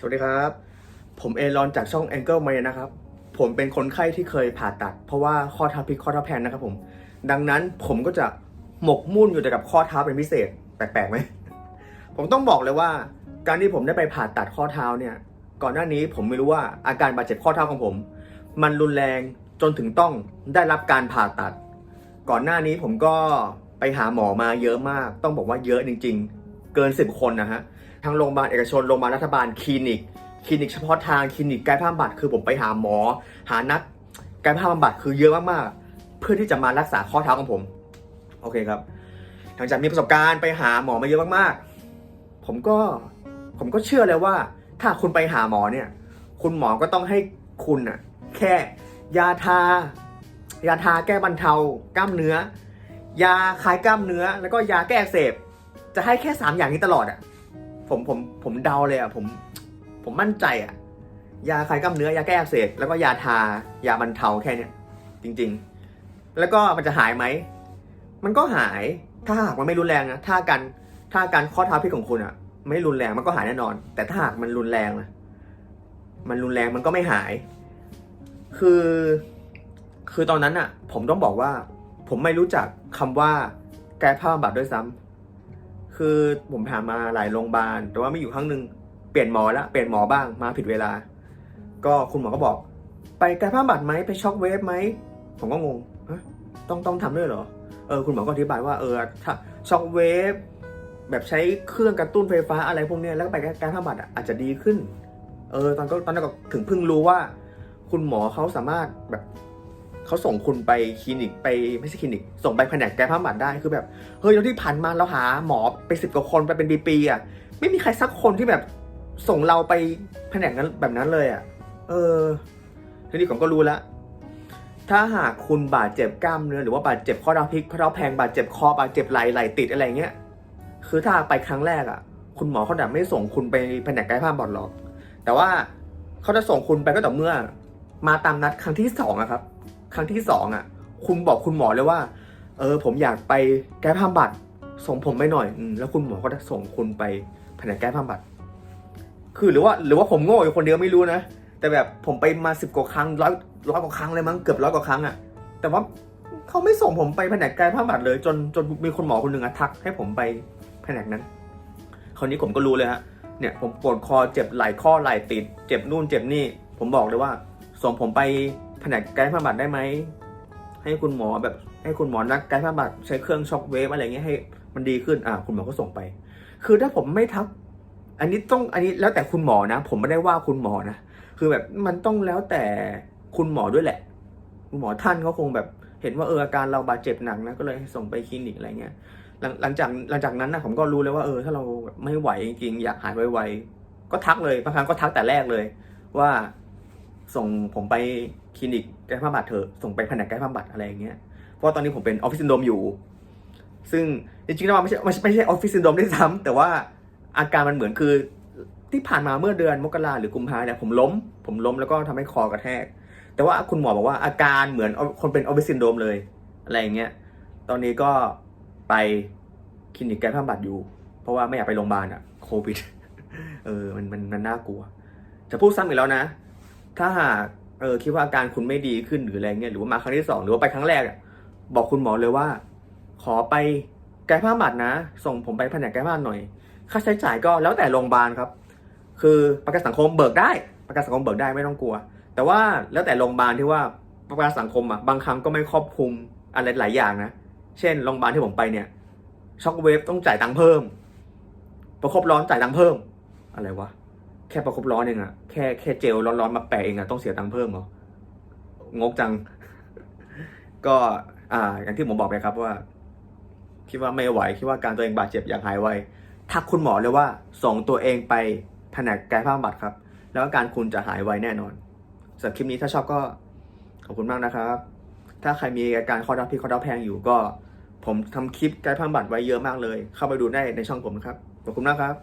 สวัสดีครับ ผมเอรอนจากช่อง Angle m a นะครับ ผมเป็นคนไข้ที่เคยผ่าตัด เพราะว่าข้อเท้าพลิกข้อเท้าแพนนะครับผม ดังนั้นผมก็จะหมกมุ่นอยู่แต่กับข้อเท้าเป็นพิเศษ แปลกๆไหม ผมต้องบอกเลยว่า การที่ผมได้ไปผ่าตัดข้อเท้าเนี่ย ก่อนหน้านี้ผมไม่รู้ว่าอาการบาดเจ็บข้อเท้าของผม มันรุนแรงจนถึงต้องได้รับการผ่าตัด ก่อนหน้านี้ผมก็ไปหาหมอมาเยอะมาก ต้องบอกว่าเยอะจริง ๆ เกินสิบคนนะฮะ ทั้งโรงพยาบาลเอกชน โรงพยาบาลรัฐบาล คลินิก คลินิกเฉพาะทาง คลินิกกายภาพบำบัด คือผมไปหาหมอ หานักกายภาพบำบัดคือเยอะมากๆ เพื่อที่จะมารักษาข้อเท้าของผม โอเคครับ หลังจากมีประสบการณ์ไปหาหมอมาเยอะมากๆ ผมก็ ผมก็เชื่อเลยว่า ถ้าคุณไปหาหมอเนี่ย คุณหมอก็ต้องให้คุณอะแค่ยาทา ยาทาแก้บรรเทากล้ามเนื้อ ยาคลายกล้ามเนื้อ แล้วก็ยาแก้อักเสบ จะให้แค่สามอย่างนี้ตลอดอะผมผมผมเดาเลยอะผมผมมั่นใจอะยาคลายกล้ามเนื้อยาแก้อักเสบแล้วก็ยาทายาบรรเทาแค่เนี้ยจริง ๆ แล้วก็มันจะหายไหมมันก็หายถ้าหากมันไม่รุนแรงนะถ้าการถ้าการข้อเท้าพลิกของคุณอะไม่รุนแรงมันก็หายแน่นอน แต่ถ้าหากมันรุนแรงนะมันรุนแรงมันก็ไม่หาย คือ คือตอนนั้นอะผมต้องบอกว่า ผมไม่รู้จักคำว่ากายภาพบำบัดด้วยซ้ำ คือผมถามมาหลายโรงพยาบาล แต่ว่าไม่อยู่ครั้งหนึ่งเปลี่ยนหมอละเปลี่ยนหมอบ้างมาผิดเวลา ก็คุณหมอก็บอก ไปกายภาพบำบัดไหมไปช็อคเวฟไหมผมก็งงต้องต้องทำด้วยเหรอเออคุณหมอก็อธิบายว่าเออถ้าช็อคเวฟแบบใช้เครื่องกระตุ้นไฟฟ้าอะไรพวกนี้แล้วก็ไปการภาพบำบัดอาจจะดีขึ้น เออตอนก็ตอนนั้นก็ถึงเพิ่งรู้ว่า คุณหมอเขาสามารถแบบ เขาส่งคุณไปคลินิกไปไม่ใช่คลินิก ส่งไปแผนกกายภาพบำบัดได้คือแบบเฮ้ยแล้วที่ผ่านมาเราหาหมอไปสิบกว่าคนไปเป็นปีๆอะไม่มีใครสักคนที่แบบส่งเราไปแผนกนั้นแบบนั้นเลยอะ เออทีนี้ผมก็รู้แล้วถ้าหากคุณบาดเจ็บกล้ามเนื้อหรือว่าบาดเจ็บข้อเท้าพลิกข้อเท้าแพงบาดเจ็บคอบาดเจ็บไหล่ไหล่ติดอะไรเงี้ย คือถ้าไปครั้งแรกอะ คุณหมอเขาแบบไม่ส่งคุณไปแผนกกายภาพบำบัดหรอก แต่ว่าเขาจะส่งคุณไปก็ต่อเมื่อ มาตามนัดครั้งที่สองอะครับ ครั้งที่สองอะ คุณบอกคุณหมอเลยว่า เออ ผมอยากไปแก้ผ้าบัตรส่งผมไปหน่อยอมแล้วคุณหมอก็จะส่งคุณไปแผนกแก้ผ้าบัตรคือหรือว่า หรือว่าผมโง่อยู่คนเดียวไม่รู้นะแต่แบบผมไปมาสิบกว่าครั้งร้อยร้อยกว่าครั้งเลยมั้งเกือบร้อยกว่าครั้งอะ แต่ว่าเขาไม่ส่งผมไปแผนกแก้ผ้าบัตรเลย จนจนมีคุณหมอคนหนึ่งอะทัก ให้ผมไปแผนกนั้น คราวนี้ผมก็รู้เลยฮะเนี่ยผมปวดคอเจ็บไหล่ข้อไหล่ติด เจ็บนู่นเจ็บนี่ ผมบอกเลยว่า ส่งผมไป นกกายภาพบำบัดได้ไหมให้คุณหมอแบบให้คุณหมอนักกายภาพบำบัดใช้เครื่องช็อคเวฟอะไรเงี้ยให้มันดีขึ้นอ่าคุณหมอก็ส่งไป คือถ้าผมไม่ทัก อันนี้ต้องอันนี้แล้วแต่คุณหมอนะ ผมไม่ได้ว่าคุณหมอนะคือแบบมันต้องแล้วแต่คุณหมอด้วยแหละ คุณหมอท่านเขาคงแบบเห็นว่าเอออาการเราบาดเจ็บหนักนะก็เลยส่งไปคลินิกอะไรเงี้ยหลังหลังจากหลังจากนั้นนะผมก็รู้เลยว่าเออ ถ้าเราไม่ไหวจริงๆอยากหายไวๆก็ทักเลยบางครั้งก็ทักแต่แรกเลย ว่า ส่งผมไปคลินิกกายภาพบำบัดเถอะส่งไปแผนกกายภาพบำบัดอะไรอย่างเงี้ยเพราะตอนนี้ผมเป็นออฟฟิศซินโดรมอยู่ ซึ่งจริงๆแล้วมันไม่ใช่ไม่ใช่ไม่ใช่ออฟฟิศซินโดรมด้วยซ้ำแต่ว่าอาการมันเหมือนคือที่ผ่านมาเมื่อเดือนมกราหรือกุมภาเนี่ยผมล้ม ผมล้มแล้วก็ทำให้คอกระแทก แต่ว่าคุณหมอบอกว่าอาการเหมือนคนเป็นออฟฟิศซินโดรมเลยอะไรอย่างเงี้ยตอนนี้ก็ไปคลินิกแก้ผ้าบำบัดอยู่ เพราะว่าไม่อยากไปโรงพยาบาลอะโควิดเออมันมันมันน่ากลัว จะพูดซ้ำอีกแล้วนะ ถ้าหากเออคิดว่าอาการคุณไม่ดีขึ้นหรืออะไรเงี้ยหรือว่ามาครั้งที่สองหรือว่าไปครั้งแรกบอกคุณหมอเลยว่า ขอไปแก้ผ้าบำบัดนะ ส่งผมไปแผนกแก้ผ้าหน่อย ค่าใช้จ่ายก็แล้วแต่โรงพยาบาลครับ คือประกันสังคมเบิกได้ ประกันสังคมเบิกได้ไม่ต้องกลัว แต่ว่าแล้วแต่โรงพยาบาลที่ว่าประกันสังคมอะบางครั้งก็ไม่ครอบคลุมอะไรหลายอย่างนะเช่นโรงพยาบาลที่ผมไปเนี่ยช็อคเวฟต้องจ่ายตังค์เพิ่ม ประคบร้อนจ่ายตังค์เพิ่ม อะไรวะ แค่ประคบร้อนเองอะแค่แค่เจลร้อนๆมาแปะเองอะต้องเสียตังค์เพิ่มเหรองกจัง ก็อ่า อย่างที่ผมบอกไปครับว่า คิดว่าไม่ไหวคิดว่าการตัวเองบาดเจ็บอยากหายไวทักคุณหมอเลยว่าส่งตัวเองไปแผนกกายภาพบำบัดครับ แล้วอาการคุณจะหายไวแน่นอนสำหรับคลิปนี้ถ้าชอบก็ขอบคุณมากนะครับ ถ้าใครมีอาการข้อเท้าพลิกข้อเท้าแพงอยู่ก็ ผมทำคลิปกายภาพบำบัดไว้เยอะมากเลย เข้าไปดูได้ในช่องผมนะครับขอบคุณมากครับ